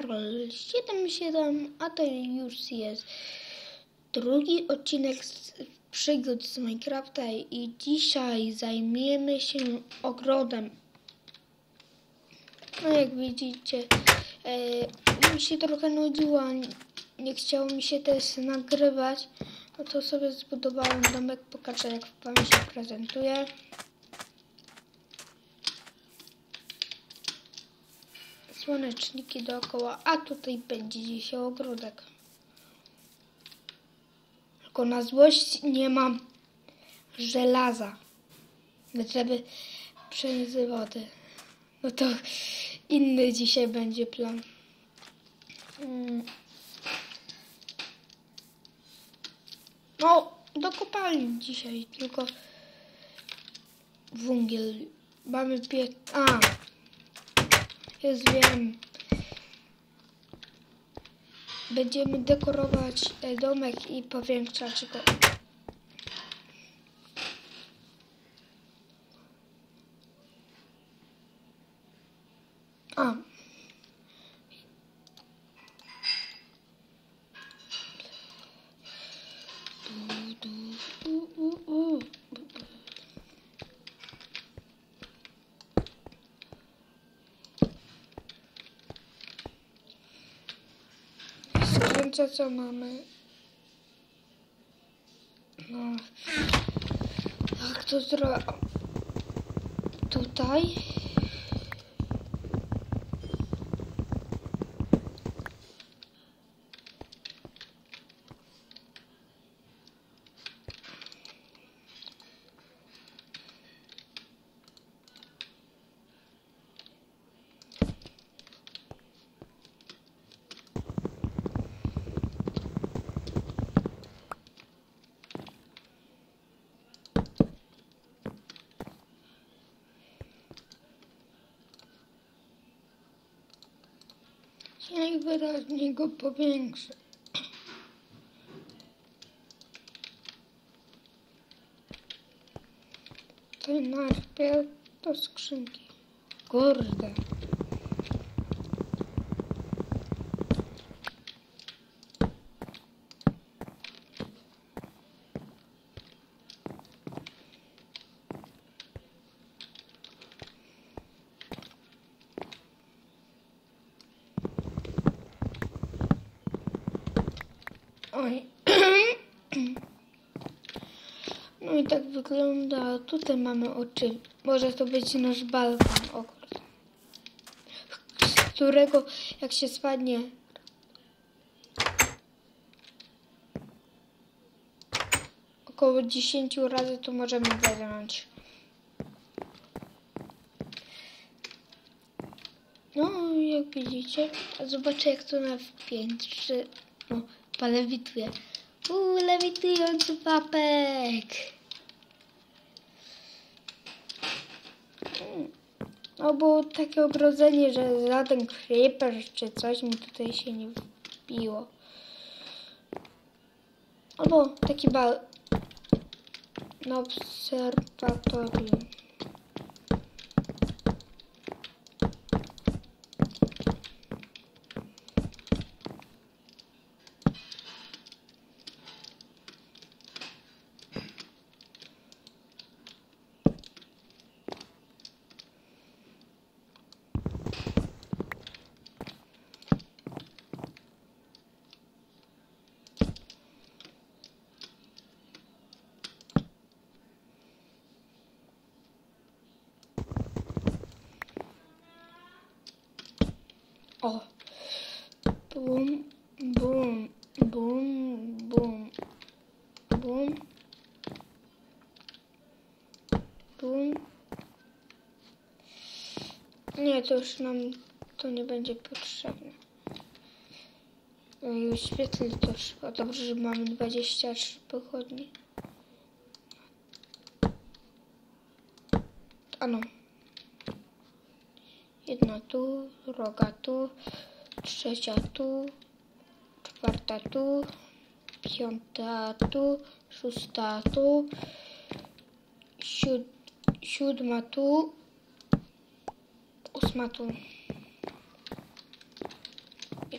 ja, Karol77, a to już jest drugi odcinek z przygód z Minecrafta i dzisiaj zajmiemy się ogrodem. No jak widzicie, e, mi się trochę nudziło, nie chciało mi się też nagrywać, no to sobie zbudowałem domek, pokażę jak wam się prezentuje. Słoneczniki dookoła, a tutaj będzie dzisiaj ogródek. Tylko na złość nie mam żelaza, żeby przenieść wody. No to inny dzisiaj będzie plan. Mm. No, do kopalni dzisiaj, tylko węgiel. Mamy pie... A, już wiem. Będziemy dekorować e, domek i powiększać go. Skrzynce co mamy? No. Jak to zrobić? Tutaj. Najwyraźniej go powiększę. To najpierw do skrzynki. Kurde. Oj. No i tak wygląda. Tutaj mamy oczy. Może to być nasz balkon. O kurde. Z którego jak się spadnie około 10 razy to możemy wyrząć. No, jak widzicie, zobaczę jak to na piętrze, no, polewituje. Uuu, lewitujący papek. No bo takie ogrodzenie, że żaden creeper czy coś mi tutaj się nie wbiło. Albo taki bal na obserwatorium. O. Bum, bum, bum, bum, bum, bum. Nie, to już nam to nie będzie potrzebne. No i oświetlić to trzeba. Dobrze, że mamy 23 pochodnie. Ano. Jedna tu, druga tu, trzecia tu, czwarta tu, piąta tu, szósta tu, siód, siódma tu, ósma tu.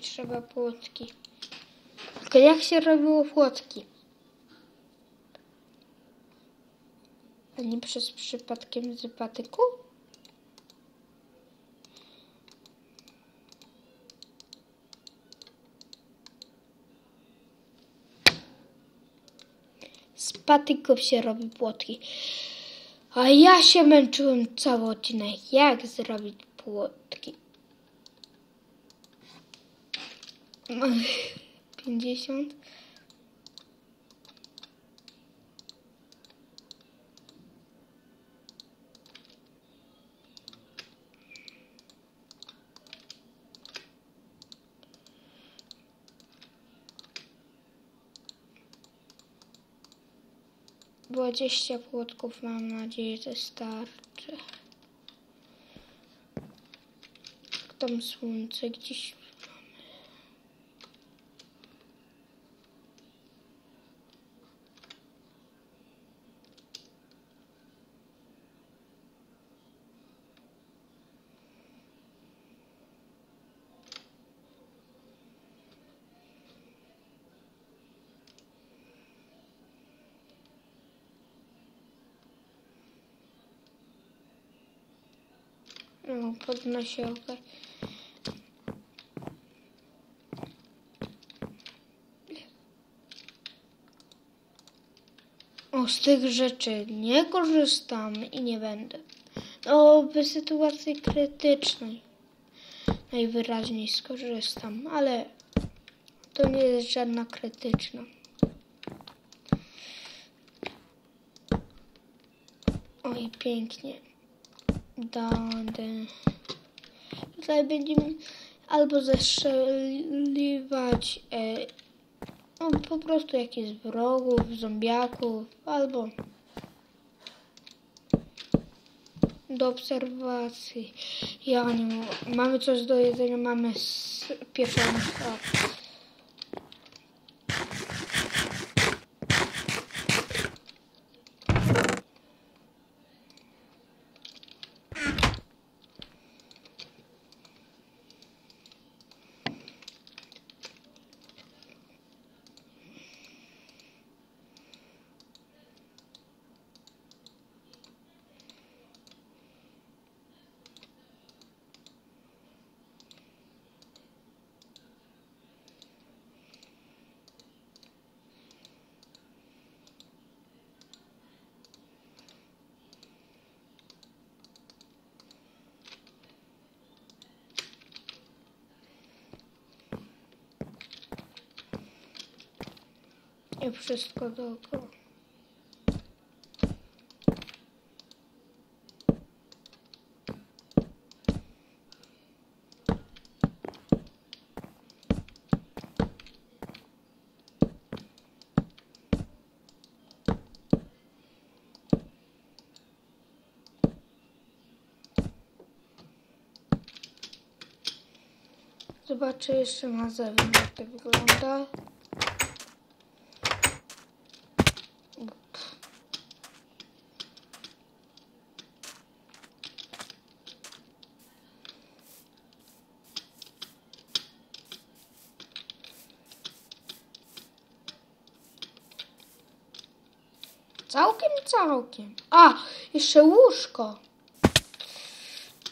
trzeba płotki. Tylko jak się robiło płotki? A nie przez przypadkiem z patyku? Z patyków się robi płotki. A ja się męczyłem cały odcinek. Jak zrobić płotki? 50. Dwadzieścia płotków mam nadzieję, że starczy. Tam słońce gdzieś No, podnosiowe. O, z tych rzeczy nie korzystam i nie będę. No, w sytuacji krytycznej najwyraźniej skorzystam, ale to nie jest żadna krytyczna. Oj, pięknie. Dadę. Tutaj będziemy albo zestrzeliwać e, no, po prostu jakichś wrogów, zombiaków, albo do obserwacji. Ja nie Mamy coś do jedzenia, mamy s- I wszystko dookoła. Zobaczę jeszcze na zewnątrz, jak to wygląda. Całkiem, całkiem. A, jeszcze łóżko.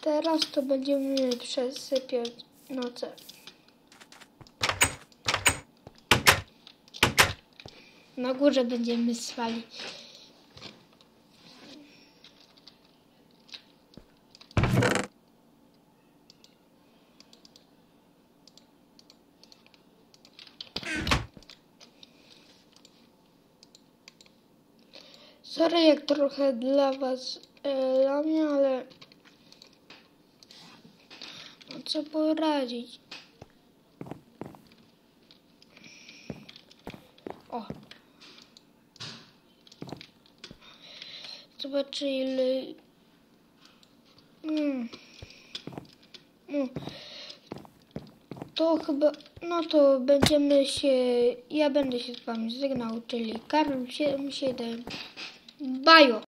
Teraz to będziemy przesypiać noce. Na górze będziemy spali. Sorry, jak trochę dla was e, dla mnie, ale no co poradzić. O. Zobaczę ile... Mm. Mm. To chyba... No to będziemy się... Ja będę się z wami żegnał, czyli Karol 77. Bye.